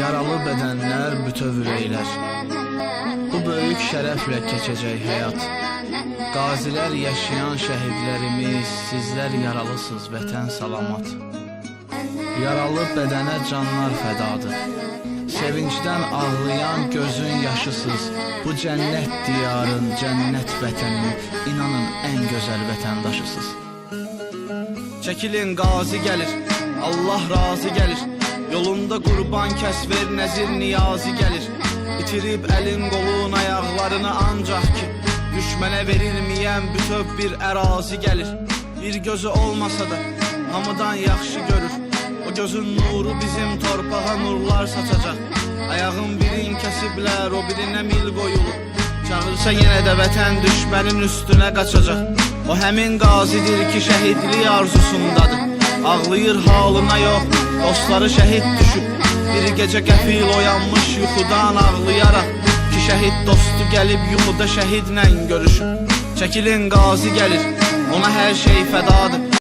Yaralı bedenler bütöv ürəklər Bu böyük şərəflə keçəcək həyat Qazilər yaşayan şəhidlərimiz Sizlər yaralısınız vətən salamat. Yaralı bədənə canlar fədadır Sevincdən ağlayan gözün yaşısız Bu cənnət diyarın, cənnət vətənin İnanın ən gözəl vətəndaşısınız. Çəkilin qazi gəlir, Allah razı gəlir Yolunda qurban kəs ver, nəzir niyazi gəlir. İtirib əlin qolun ayaqlarını ancaq ki Düşmənə verilməyən bütöv bir ərazi gəlir. Bir gözü olmasa da hamıdan yaxşı görür. O gözün nuru bizim torpağa nurlar saçacaq Ayağın birin kəsiblər, o birinə mil qoyulur Çağırsa yenə də vətən düşmənin üstünə qaçacaq. O həmin qazidir ki şəhidlik arzusundadır Ağlayır halına yox, dostları şəhid düşüb Bir gecə qəfil oyanmış yuxudan ağlayaraq Ki şəhid dostu gəlib yuxuda şəhidlə görüşüb Çəkilin qazi gəlir, ona hər şey fədadır